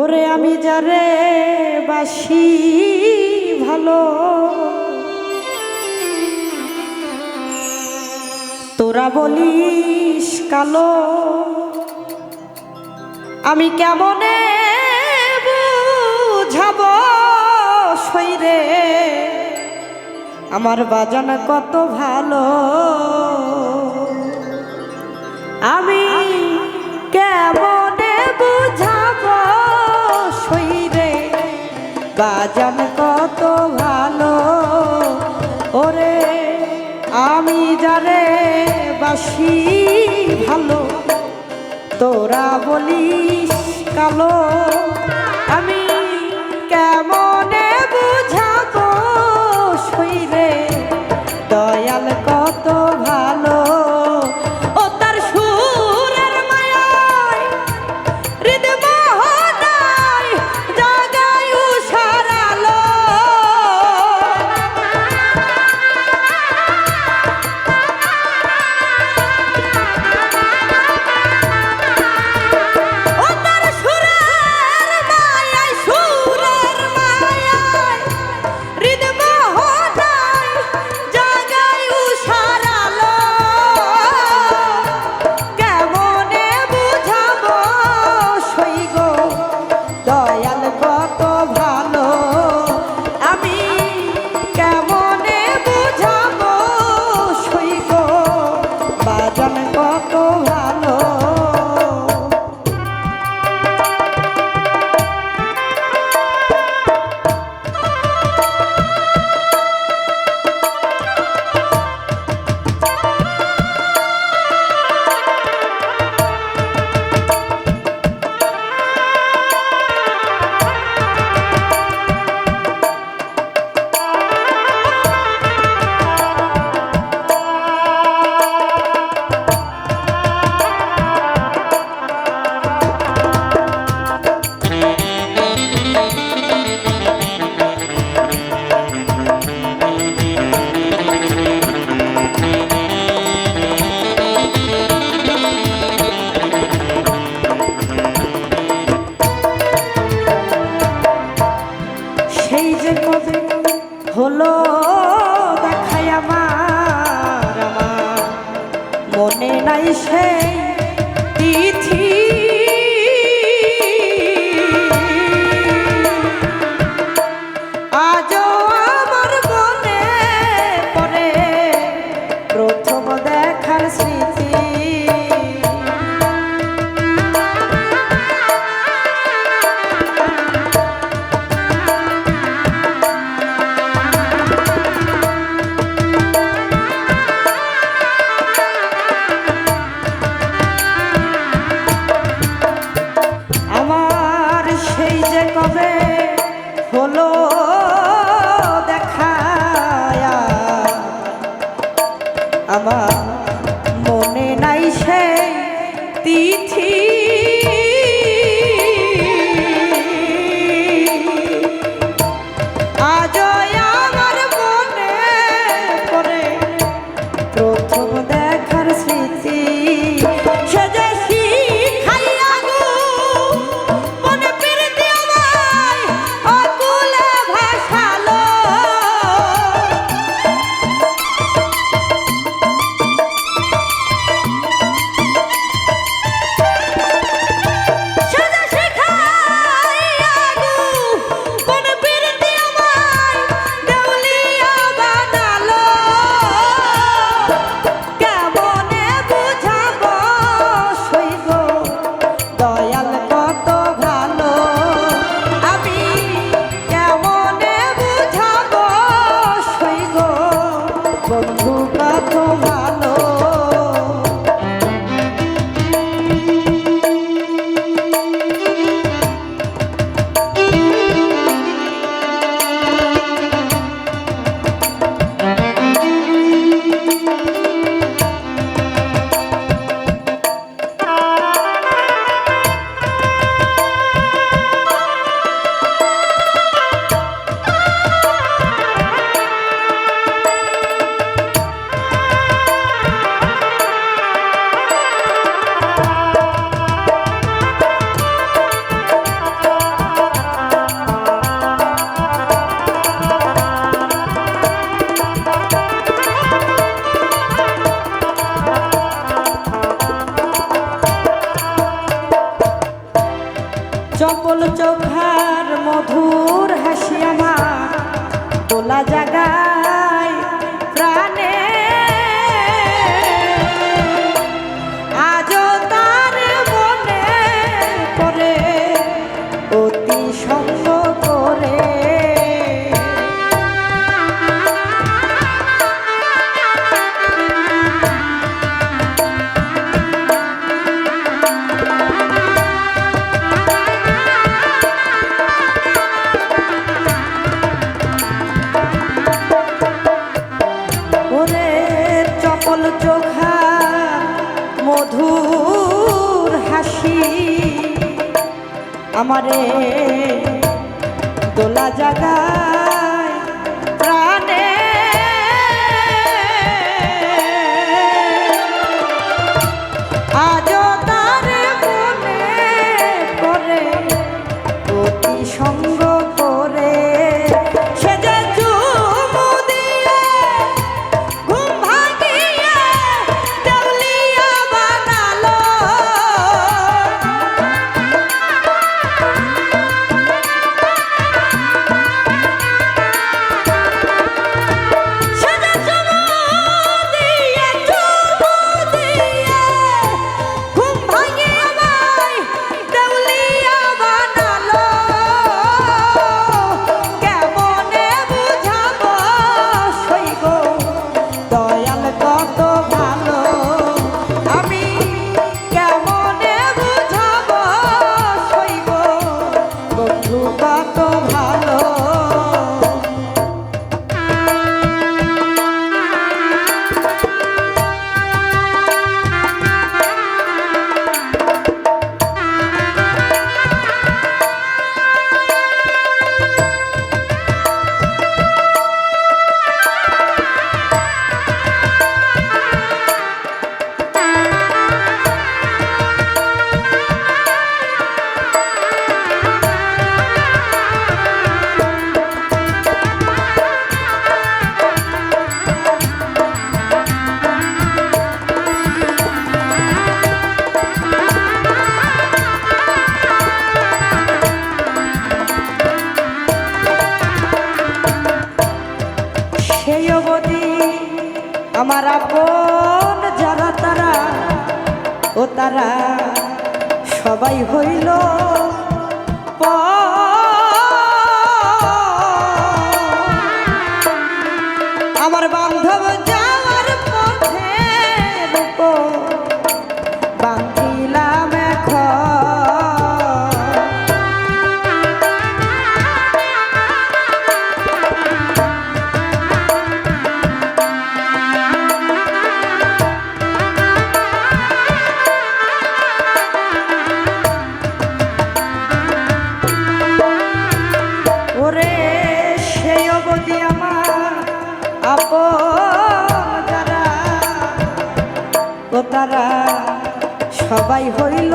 ওরে আমি যারে বাসি ভালো, তোরা বলিস কালো, আমি কেমনে বুঝাব সইরে আমার বাজান কত ভালো, আমি কেমনে বাজান কত ভালো। ওরে, আমি যারে বাসি ভালো, তোরা বলিস কালো। আমি কেমনে বুঝাবো শৈরে দয়াল হলো দেখায় আমার আমার। মনে নাই সেই তিথি চপল চোখার মধুর হাসি আমার তোলা জাগা দোলা জাগা আপন যারা ও তারা সবাই হইল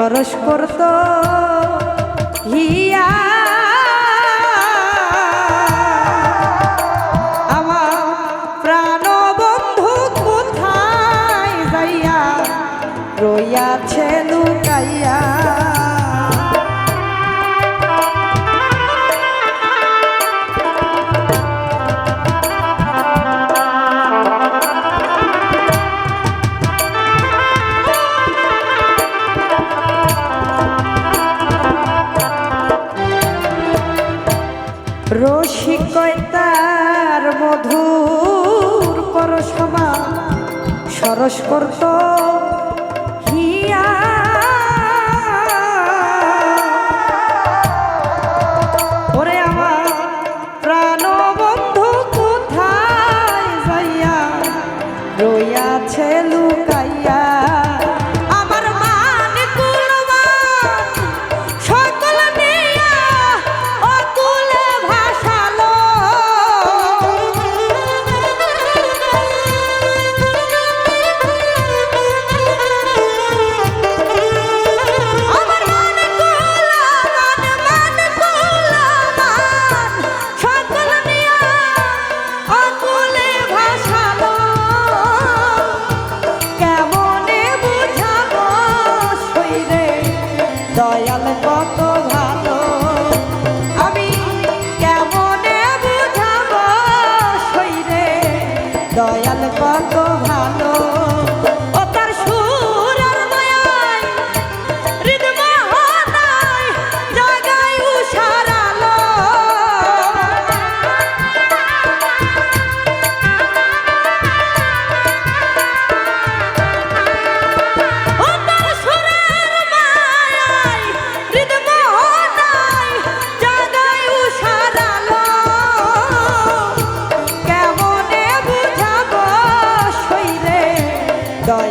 পরস্পর তো হিয়া বস করতো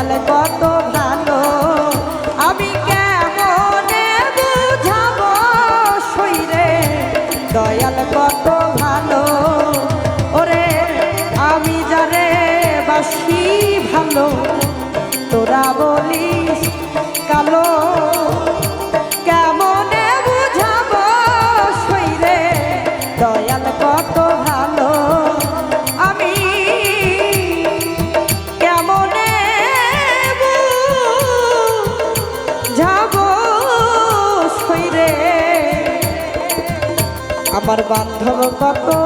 দয়াল কত ভালো। আমি কেমনে বুঝাবো শৈরে দয়াল কত ভালো। ওরে, আমি যারে বাসি ভালো। हमार बांधव कत